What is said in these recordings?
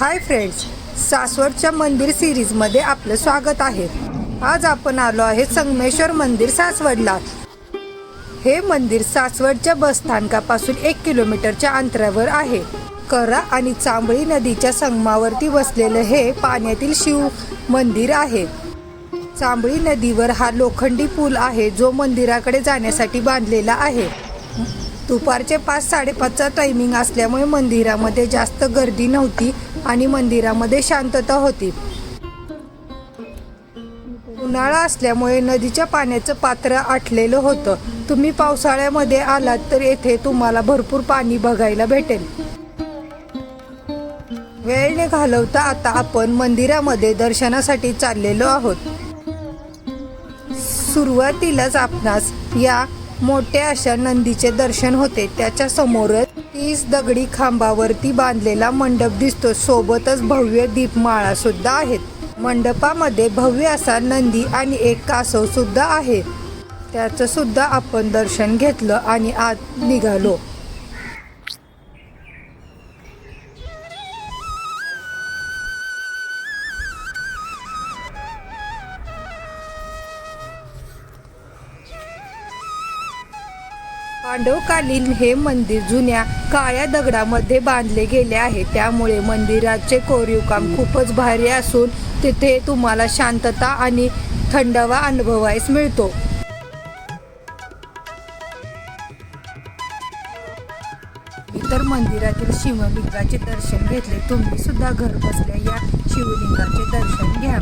Hi friends सासवडच्या मंदिर सिरीजमध्ये आपलं स्वागत आहे. आज आपण आलो आहे संगमेश्वर मंदिर सासवडला. हे मंदिर सासवडच्या बसस्थानकापासून एक किलोमीटरच्या अंतरावर आहे. करा आणि चांबळी नदीच्या संगमावरती वसलेलं हे पाण्यातील शिव मंदिर आहे. चांबळी नदीवर हा लोखंडी पूल आहे जो मंदिराकडे जाण्यासाठी बांधलेला आहे. दुपारचे पाच साडेपाचचा टायमिंग असल्यामुळे मंदिरामध्ये जास्त गर्दी नव्हती आणि मंदिरामध्ये शांतता होती. उन्हाळा असल्यामुळे नदीच्या पाण्याचं पात्र आटलेलं होतं. तुम्ही पावसाळ्यामध्ये आलात तर येथे तुम्हाला भरपूर पाणी बघायला भेटेल. वेळने घालवता आता आपण मंदिरामध्ये दर्शनासाठी चाललेलो आहोत. सुरुवातीलाच आपणास या मोठ्या अशा नंदीचे दर्शन होते. त्याच्या समोरच तीस दगडी खांबावरती बांधलेला मंडप दिसतो सोबतच भव्य दीपमाळा सुद्धा आहेत. मंडपामध्ये भव्य असा नंदी आणि एक कासव सुद्धा आहे. त्याचं सुद्धा आपण दर्शन घेतलं आणि आत निघालो. पांडवकालीन हे मंदिर जुन्या काळ्या दगडामध्ये बांधले गेले आहे. त्यामुळे मंदिराचे कोरीव काम खूपच भारी असून तिथे तुम्हाला शांतता आणि थंडावा अनुभवायस मिळतो. इतर मंदिरातील शिवलिंगाचे दर्शन घेतले तुम्ही सुद्धा घर बसल्या या शिवलिंगाचे दर्शन घ्या.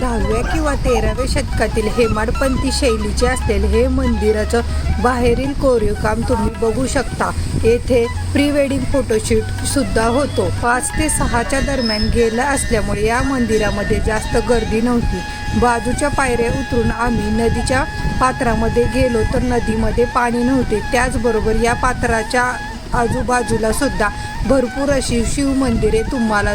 दहाव्या किंवा तेराव्या शतकातील हेमाडपंथी शैलीचे असलेले हे मंदिराचं बाहेरील कोरीव काम तुम्ही बघू शकता. येथे प्री वेडिंग फोटोशूट सुद्धा होतो. पाच ते सहाच्या दरम्यान गेला असल्यामुळे या मंदिरामध्ये जास्त गर्दी नव्हती. बाजूच्या पायऱ्या उतरून आम्ही नदीच्या पात्रामध्ये गेलो तर नदीमध्ये पाणी नव्हते. त्याचबरोबर या पात्राच्या आजूबाजूला सुद्धा भरपूर अशी शिवमंदिरे तुम्हाला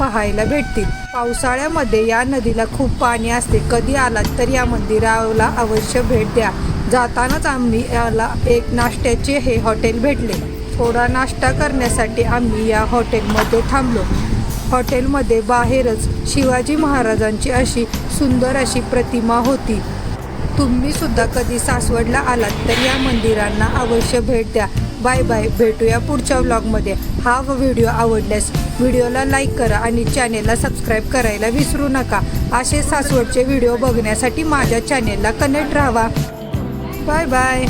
पाहायला भेटतील. पावसाळ्यामध्ये या नदीला खूप पाणी असते. कधी आलात तर या मंदिराला अवश्य भेट द्या. जातानाच आम्ही याला एक नाश्त्याचे हे हॉटेल भेटले. थोडा नाश्ता करण्यासाठी आम्ही या हॉटेलमध्ये थांबलो. हॉटेलमध्ये बाहेरच शिवाजी महाराजांची अशी सुंदर अशी प्रतिमा होती. तुम्ही सुद्धा कधी सासवडला आलात तर या मंदिरांना अवश्य भेट द्या. Bye bye. भेटूया पुढच्या व्लॉगमध्ये हा व्हिडिओ आवडल्यास व्हिडिओला लाईक करा आणि चॅनेलला सबस्क्राईब करायला विसरू नका. असे सासवडचे व्हिडिओ बघण्यासाठी माझ्या चॅनेलला कनेक्ट राहा. Bye bye.